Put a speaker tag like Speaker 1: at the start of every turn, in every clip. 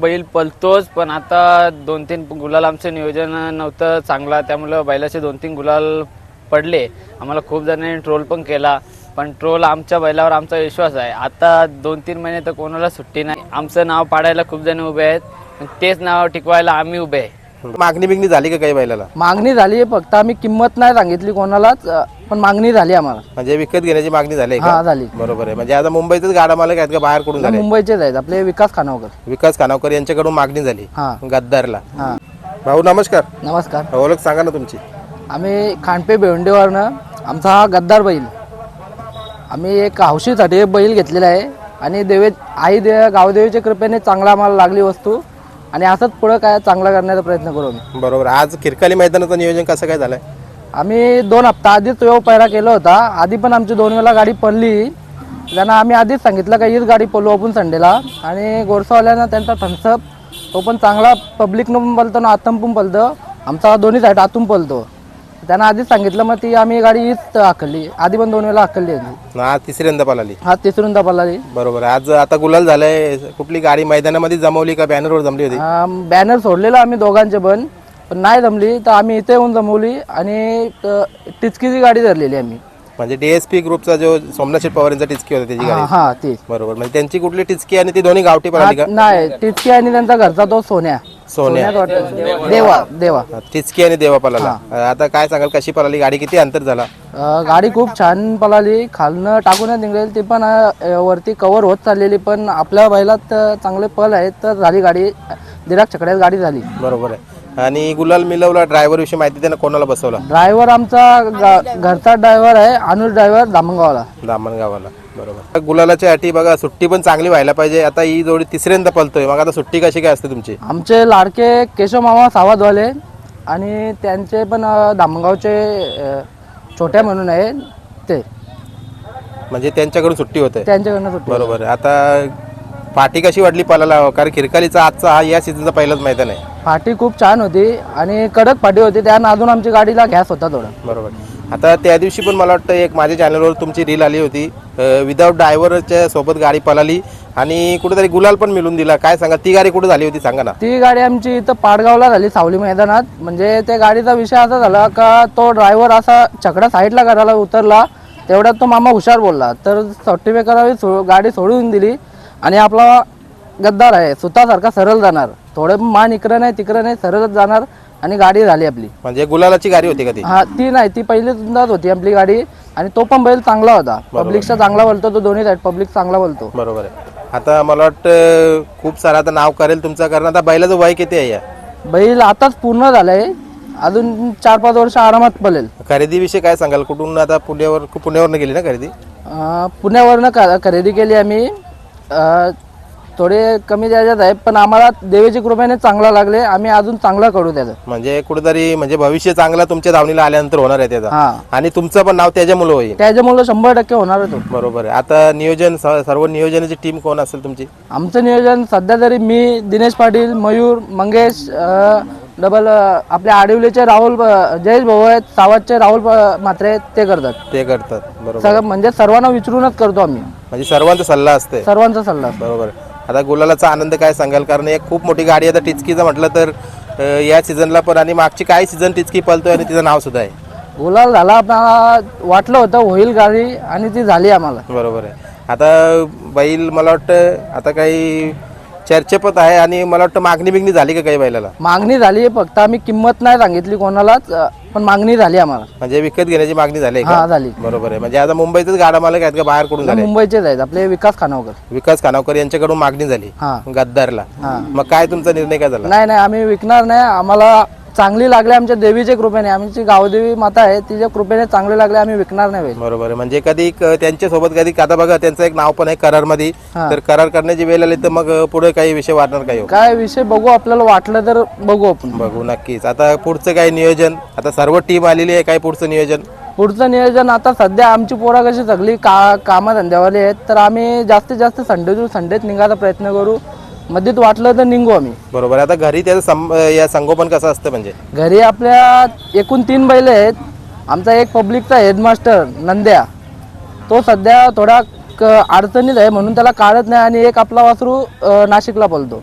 Speaker 1: बैल पलतोच पण आता दोन तीन गुलाल आमचं नियोजन नव्हतं चांगला. त्यामुळं बैलाचे दोन तीन गुलाल पडले. आम्हाला खूप जणांनी ट्रोल पण केला. पण ट्रोल आमच्या बैलावर आमचा विश्वास आहे. आता दोन तीन महिने तर कोणाला सुट्टी नाही. आमचं नाव पाडायला खूप जण उभे आहेत. पण तेच नाव टिकवायला आम्ही उभे आहे.
Speaker 2: मागणी बिगणी झाली का काही बैलाला?
Speaker 3: मागणी झाली आहे फक्त. आम्ही किंमत नाही सांगितली कोणालाच. पण मागणी झाली आम्हाला.
Speaker 2: म्हणजे विकत घेण्याची मागणी झाली
Speaker 3: हा
Speaker 2: का?
Speaker 3: झाली.
Speaker 2: बरोबर आहे. म्हणजे आता मुंबईतच गाडा मालक आहेत का? बाहेर कुठून झाले?
Speaker 3: मुंबईचेच आहेत. आपले विकास खानावकर.
Speaker 2: विकास खानावकर यांच्याकडून मागणी झाली
Speaker 3: हा.
Speaker 2: गद्दारला.
Speaker 3: हा.
Speaker 2: भाऊ नमस्कार.
Speaker 3: नमस्कार.
Speaker 2: ओळख सांगा ना तुमची.
Speaker 3: आम्ही खांडपे बेवंडेवरनं आमचा हा गद्दार बैल. आम्ही एक हौशीसाठी एक बैल घेतलेला आहे. आणि देवे आई दे गावदेवीच्या कृपेने चांगला आम्हाला लागली वस्तू. आणि असंच पुढं काय चांगला करण्याचा प्रयत्न करू आम्ही.
Speaker 2: बरोबर. आज खिरकाली मैदानाचं नियोजन कसं काय झालंय?
Speaker 3: आम्ही दोन हप्ता आधीच तो पैरा केला होता. आधी पण आमची दोन वेळा गाडी पडली. त्यांना आम्ही आधीच सांगितलं का हीच गाडी पडलो आपण संडेला. आणि गोरसावाल्यानं त्यांचा थम्सअप तो पण चांगला पब्लिकनं पण पलतो ना आतून पण पलतो आमचा दोन्ही साईड आतून पलतो त्यांना आधीच सांगितलं मग ती आम्ही गाडी हीच हाकलली आधी पण दोन वेळा हाकलली होती.
Speaker 2: आज तिसऱ्यांदा पळाली.
Speaker 3: हा तिसरून पडली
Speaker 2: बरोबर. आज आता गुलाल झालंय. कुठली गाडी मैदानामध्ये जमवली का बॅनरवर जमली होती?
Speaker 3: बॅनर सोडलेला आम्ही दोघांचे पण. पण नाही जमली तर आम्ही इथे येऊन जमवली आणि टिचकीची गाडी धरलेली आम्ही.
Speaker 2: म्हणजे डीएसपी ग्रुपचा जो सोमनाथ शेठ पवार यांचा टिचकी होता त्याची गाडी?
Speaker 3: हा ती.
Speaker 2: बरोबर. म्हणजे त्यांची कुठली टिचकी आणि ती दोन्ही गावठी पळाली का?
Speaker 3: नाही टिचकी आणि त्यांचा घरचा तो सोन्या.
Speaker 2: सोन्या.
Speaker 3: देवा देवा.
Speaker 2: टिचकी आणि देवा पळाला. आता काय सांगाल कशी पळाली? गाडी किती अंतर झाला?
Speaker 3: गाडी खूप छान पळाली. खालनं टाकून निघाली. ती पण वरती कव्हर होत चाललेली पण आपल्या बैलात चांगले पल आहेत. तर झाली गाडी. दिराक छकड्यात गाडी झाली.
Speaker 2: बरोबर आहे. आणि गुलाल मिलवला ड्रायव्हर विषयी माहिती त्यानं कोणाला बसवला?
Speaker 3: ड्रायव्हर आमचा गा- घरचा ड्रायव्हर आहे अनुज ड्रायव्हर दामणगावला.
Speaker 2: दामणगावाला बरोबर. गुलालाच्या अटी बघा सुट्टी पण चांगली व्हायला पाहिजे. आता ही जोडी तिसऱ्यांदा पलतोय मग आता सुट्टी कशी काय असते तुमची?
Speaker 3: आमचे लाडके केशव मामा सावधवाले आणि त्यांचे पण अ, अ, छोट्या म्हणून आहे ते.
Speaker 2: म्हणजे त्यांच्याकडून सुट्टी होते.
Speaker 3: त्यांच्याकडनं सुट्टी
Speaker 2: बरोबर. आहे आता पाठी कशी वाटली पलाला कारण खिरकालीचा आजचा हा या सीझनचा पहिलाच मैदान आहे.
Speaker 3: फाटी खूप छान होती आणि कडक फाटी होती. त्या अजून आमची गाडीला गॅस होता थोडा.
Speaker 2: बरोबर. आता त्या दिवशी पण मला वाटतं एक माझ्या चॅनलवर तुमची रील आली होती. विदाऊट ड्रायव्हरच्या सोबत गाडी पळाली आणि कुठेतरी गुलाल पण मिळून दिला. काय सांगा? ती गाडी कुठे झाली होती सांगा ना.
Speaker 3: ती गाडी आमची इथं पाडगावला झाली सावली मैदानात. म्हणजे त्या गाडीचा विषय असा झाला का तो ड्रायव्हर असा छकडा साईडला करायला उतरला तेवढ्यात तो मामा हुशार बोलला. तर सट्टी करावी गाडी सोडून दिली. आणि आपला गद्दार आहे सुतासारखा सरळ जाणार. थोडं मान इकडं नाही तिकडं नाही सरळच जाणार आणि गाडी झाली आपली.
Speaker 2: म्हणजे गुलालाची गाडी होती का ती?
Speaker 3: हा ती नाही ती पहिलीच होती आपली गाडी. आणि तो पण बैल चांगला होता. पब्लिकचा चांगला बोलतो तो दोन्ही साईड पब्लिक चांगला बोलतो.
Speaker 2: बरोबर आहे. आता मला वाटतं खूप सारं आता नाव करेल तुमचं कारण आता बैलाचं वय किती आहे या?
Speaker 3: बैल आताच पूर्ण झालाय. अजून चार पाच वर्ष आरामात पळेल.
Speaker 2: खरेदीविषयी काय सांगाल? कुठून आता पुण्यावर पुण्यावरनं गेली ना खरेदी?
Speaker 3: पुण्यावरनं खरेदी केली आम्ही. अं, थोडे कमी द्यायच्यात आहे पण आम्हाला देवीची कृपेने चांगला लागले. आम्ही अजून चांगला करू त्याचं.
Speaker 2: म्हणजे कुठेतरी म्हणजे भविष्य चांगला तुमच्या धावणीला आल्यानंतर होणार आहे त्याचा.
Speaker 3: हा.
Speaker 2: आणि तुमचं पण नाव त्याच्यामुळे होईल.
Speaker 3: त्याच्यामुळे शंभर टक्के होणार तो.
Speaker 2: बरोबर आहे. आता नियोजन स- सर्व नियोजनाची टीम कोण असेल तुमची?
Speaker 3: आमचं नियोजन सध्या तरी मी दिनेश पाटील मयूर मंगेश अं, डबल आपल्या आडिवलीचे राहुल जयेश भाऊ आहेत सावतचे राहुल अं, म्हात्रे ते करतात.
Speaker 2: ते करतात बरोबर.
Speaker 3: सगळं म्हणजे सर्वांना विचारूनच करतो आम्ही.
Speaker 2: म्हणजे सर्वांचा सल्ला असते.
Speaker 3: सर्वांचा सल्ला
Speaker 2: बरोबर. आता गुलालाचा आनंद काय सांगाल? कारण एक खूप मोठी गाडी आता टिचकीचं म्हटलं तर अं, या सीझनला पण आणि मागची काही सीझन टिचकी पळतोय आणि तिचं नाव सुद्धा आहे?
Speaker 3: गुलाल झाला आपल्याला वाटलं होतं होईल गाडी आणि ती झाली आम्हाला.
Speaker 2: बरोबर आहे. आता बैल मला वाटतं आता काही चर्चेपत आहे आणि मला वाटतं मागणी बिगणी झाली का काही बैलाला?
Speaker 3: मागणी झाली आहे फक्त आम्ही किंमत नाही सांगितली कोणालाच अं, पण मागणी झाली आम्हाला.
Speaker 2: म्हणजे विकत घेण्याची मागणी झाली आहे
Speaker 3: हा झाली.
Speaker 2: बरोबर आहे. म्हणजे आता मुंबईतच गाडा मालक आहेत का बाहेर कुठून झाले?
Speaker 3: मुंबईचेच आहेत आपले विकास खानावकर.
Speaker 2: विकास खानावकर यांच्याकडून मागणी झाली
Speaker 3: हा.
Speaker 2: गद्दारला. मग काय तुमचा निर्णय काय झाला?
Speaker 3: नाही नाही आम्ही विकणार नाही आम्हाला चांगली लागली आमच्या देवीच्या कृपेने. आमची गावदेवी माता आहे तिच्या कृपेने चांगले लागले आम्ही विकणार नाही बैल.
Speaker 2: बरोबर आहे. म्हणजे कधी क- त्यांच्यासोबत कधी आता बघा त्यांचं एक नाव पण आहे करारमध्ये
Speaker 3: हा.
Speaker 2: तर करार करण्याची वेळ आली तर मग पुढे काही विषय वाटणार काही हो?
Speaker 3: काय विषय बघू आपल्याला वाटलं तर बघू आपण.
Speaker 2: बघू नक्कीच. आता पुढचं काही नियोजन? आता सर्व टीम आलेली आहे काय पुढचं नियोजन?
Speaker 3: पुढचं नियोजन आता सध्या आमची पोरं कशी सगळी का कामधंद्यावाली आहेत तर आम्ही जास्तीत जास्त संडे टू संडेत निघायचा प्रयत्न करू. मध्येच वाटलं तर निघू आम्ही.
Speaker 2: बरोबर. आता घरी त्याचं सं- या संगोपन कसं असतं म्हणजे?
Speaker 3: घरी आपल्या एकूण तीन बैल आहेत. आमचा एक पब्लिकचा हेडमास्टर नंद्या. तो सध्या थोडा क- अडचणीत आहे म्हणून त्याला काढत नाही आणि एक आपला वासरू अ, नाशिकला पळतो.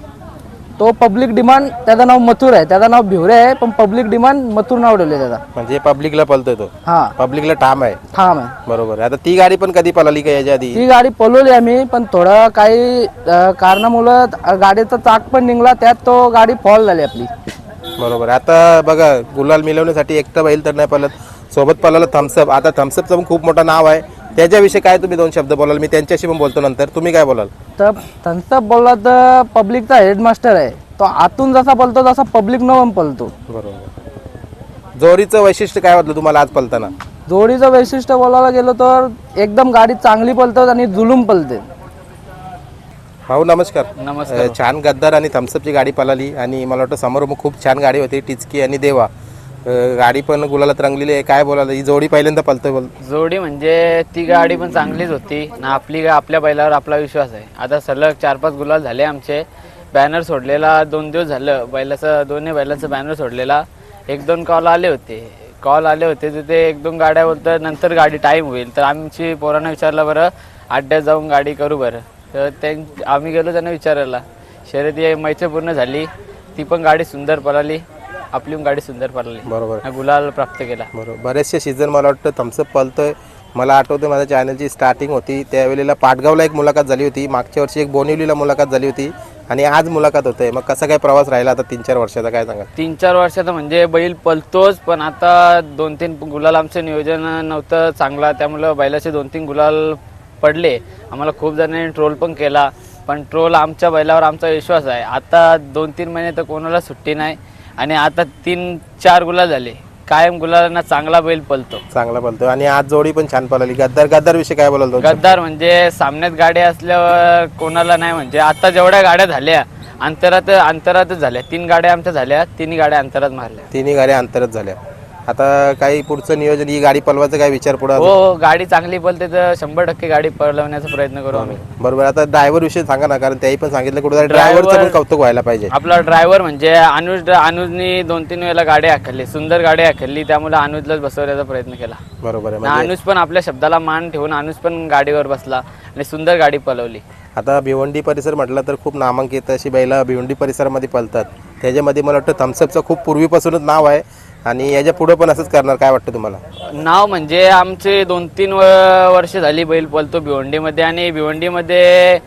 Speaker 3: तो पब्लिक डिमांड त्याचं नाव मथुर आहे. त्याचं नाव भिवरे आहे पण पब्लिक डिमांड मथुर नाव ठेवले त्याचा.
Speaker 2: म्हणजे पब्लिकला पळतोय तो.
Speaker 3: हा.
Speaker 2: पब्लिकला ठाम आहे.
Speaker 3: ठाम आहे.
Speaker 2: बरोबर आहे. आता ती गाडी पण कधी पळाली का याच्या आधी?
Speaker 3: ती गाडी पळवली आम्ही पण थोडं काही अं, कारणामुळं अं, गाडीचा चाक पण निघला त्यात तो गाडी फॉल झाली आपली.
Speaker 2: बरोबर. आता बघा गुलाल मिळवण्यासाठी एकटा बैल तर नाही पळत. सोबत पळालं थम्सअप आता थम्सअपचं पण खूप मोठं नाव आहे. त्याच्याविषयी काय तुम्ही दोन शब्द बोलाल? मी त्यांच्याशी पण बोलतो नंतर. तुम्ही काय बोलाल?
Speaker 3: तर त्यांचा बोलला तर पब्लिकचा हेडमास्टर आहे. तो आतून जसा पळतो तसा पब्लिक न पण पळतो
Speaker 2: बरोबर. जोरीचं वैशिष्ट्य काय वाटलं तुम्हाला आज पळताना
Speaker 3: जोडीचं वैशिष्ट्य बोलायला गेलो तर एकदम गाडी चांगली पळतात आणि जुलूम पळते
Speaker 2: भाऊ नमस्कार.
Speaker 1: नमस्कार.
Speaker 2: अ, छान गद्दार आणि थम्सअपची गाडी पळाली आणि मला वाटतं समोर मग खूप छान गाडी होती टिचकी आणि देवा. गाडी पण गुलालात रंगलेली आहे. काय बोलायला ही जोडी पहिल्यांदा पलतोय बोल.
Speaker 1: जोडी म्हणजे ती गाडी पण चांगलीच होती. ना आपली आपल्या बैलावर आपला विश्वास आहे. आता सलग चार पाच गुलाल झाले आमचे. बॅनर सोडलेला दोन दिवस झालं. बैलाचं दोन्ही बैलाचं बॅनर सोडलेला. एक दोन कॉल आले होते. कॉल आले होते तिथे एक दोन गाड्या बोलतात नंतर गाडी टाईम होईल. तर आमची पोरांना विचारलं बरं अड्ड्यात जाऊन गाडी करू बरं. तर त्यां आम्ही गेलो त्यांना विचारायला. शर्यती मैत्री पूर्ण झाली. ती पण गाडी सुंदर पळाली. आपली गाडी सुंदर पळाली
Speaker 2: बरोबर.
Speaker 1: हा गुलाल प्राप्त केला.
Speaker 2: बरोबर. बरेचसे सीझन मला वाटतं थम्सअप पळतोय. मला आठवतं माझ्या चॅनलची स्टार्टिंग होती. त्यावेळेला पाटगावला एक मुलाखत झाली होती. मागच्या वर्षी एक बोनिवलीला मुलाखत झाली होती. आणि आज मुलाखत होते मग कसा काय प्रवास राहिला आता तीन चार वर्षाचा? काय सांगा
Speaker 1: तीन चार वर्षात म्हणजे बैल पलतोच पण आता दोन तीन गुलाल आमचं नियोजन नव्हतं चांगला. त्यामुळं बैलाचे दोन तीन गुलाल पडले. आम्हाला खूप जणांनी ट्रोल पण केला. पण ट्रोल आमच्या बैलावर आमचा विश्वास आहे. आता दोन तीन महिने तर कोणाला सुट्टी नाही. आणि आता तीन चार गुलाल झाले. कायम गुलालांना चांगला बैल पलतो
Speaker 2: चांगला पळतोय. आणि आज जोडी पण छान पळाली. गद्दार गद्दार विषयी काय बोलाल शब्द?
Speaker 1: गद्दार म्हणजे सामन्यात गाड्या असल्यावर कोणाला नाही म्हणजे आता जेवढ्या गाड्या झाल्या अंतरात अंतरातच झाल्या. तीन गाड्या आमच्या झाल्या तिन्ही गाड्या अंतरात मारल्या.
Speaker 2: तिन्ही गाड्या अंतरच झाल्या. आता काही पुढचं नियोजन ही गाडी पळवायचं काय विचार पुढे
Speaker 1: हो हो, गाडी चांगली पळते तर शंभर टक्के गाडी पळवण्याचा प्रयत्न करू आम्ही.
Speaker 2: बरोबर आता ड्रायव्हर विषयी सांगा ना कारण त्याही पण सांगितलं कुठे ड्रायव्हरचं पण कौतुक व्हायला पाहिजे.
Speaker 1: आपला ड्रायव्हर म्हणजे अनुज अनुजनी दोन तीन वेळेला गाडी हाकलली सुंदर गाडी हाकलली त्यामुळे अनुजलाच बसवण्याचा प्रयत्न केला.
Speaker 2: बरोबर आहे
Speaker 1: आणि अनुज पण आपल्या शब्दाला मान ठेवून अनुज पण गाडीवर बसला आणि सुंदर गाडी पळवली
Speaker 2: आता भिवंडी परिसर म्हटलं तर खूप नामांकित अशी बैला भिवंडी परिसरामध्ये पळतात त्याच्यामध्ये मला वाटतं थम्सअपचं खूप पूर्वीपासूनच नाव आहे. आणि याच्यापुढे पण असंच करणार काय वाटतं तुम्हाला?
Speaker 1: नाव म्हणजे आमचे दोन तीन वर्ष झाली बैल पळतो भिवंडीमध्ये आणि भिवंडीमध्ये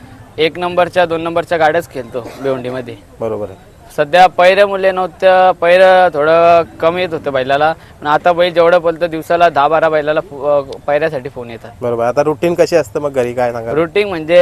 Speaker 1: एक नंबरच्या दोन नंबरच्या गाड्याच खेळतो भिवंडीमध्ये.
Speaker 2: बरोबर आहे.
Speaker 1: सध्या पैरे मुले नव्हतं पैरं थोडं कमी येत होतं बैलाला. पण आता बैल जेवढं पळतं दिवसाला दहा बारा बैलाला पैऱ्यासाठी फोन येतात.
Speaker 2: बरोबर आता रुटीन कशी असतं मग घरी काय सांगा
Speaker 1: रुटीन म्हणजे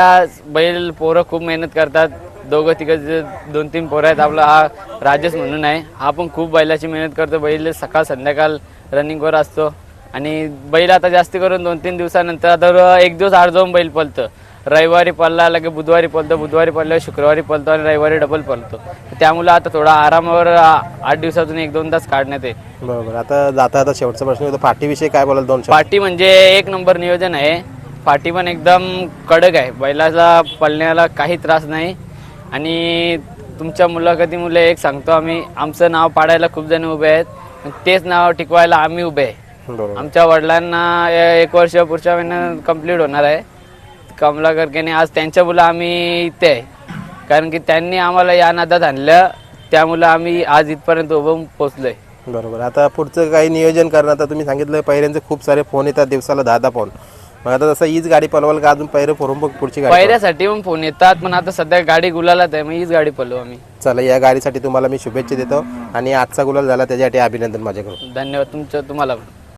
Speaker 1: आज बैल पोरं खूप मेहनत करतात. दोघं तिघं दोन तीन पोरं आहेत आपला हा राजेश म्हणून आहे. हा पण खूप बैलाची मेहनत करतो. बैल सकाळ संध्याकाळ रनिंगवर असतो. आणि बैल आता जास्त करून दोन तीन दिवसानंतर आता एक दिवस आड जाऊन बैल पळतं. रविवारी पळला लगे बुधवारी पळतो. बुधवारी पळल्यावर शुक्रवारी पळतो आणि रविवारी डबल पळतो. त्यामुळे आता थोडा आरामावर आठ दिवसातून एक दोन तास काढण्यात आहे
Speaker 2: बरोबर. आता जाता आता शेवटचा प्रश्न होता. पाठीविषयी काय बोलाल दोन
Speaker 1: पाठी म्हणजे एक नंबर नियोजन आहे. पाठी पण एकदम कडक आहे. बैलाला पळण्याला काही त्रास नाही. आणि तुमच्या मुलाखतीमुळे एक सांगतो आम्ही आमचं नाव पाडायला खूप जण उभे आहेत. तेच नाव टिकवायला आम्ही उभे आहे. आमच्या वडिलांना एक वर्ष पुढच्या महिन्यात कंप्लीट होणार आहे. कमला करकेने आज त्यांच्या मुलं आम्ही इथे आहे. कारण की त्यांनी आम्हाला या नादात आणलं. त्यामुळं आम्ही आज इथपर्यंत उभं पोचलोय
Speaker 2: बरोबर. आता पुढचं काही नियोजन करणार आता तुम्ही सांगितलं पहिल्यांचे खूप सारे फोन येतात दिवसाला दहा दहा फोन मग आता तसं हीच गाडी पळवाल का अजून पहिलं फोन बघ पुढची गाडी
Speaker 1: पहिल्यासाठी पण फोन येतात पण आता सध्या गाडी गुलालात आहे मग हीच गाडी पळवू आम्ही.
Speaker 2: चला या गाडीसाठी तुम्हाला मी शुभेच्छा देतो आणि आजचा गुलाल झाला त्याच्यासाठी अभिनंदन माझ्याकडून.
Speaker 1: धन्यवाद तुमचं तुम्हाला पण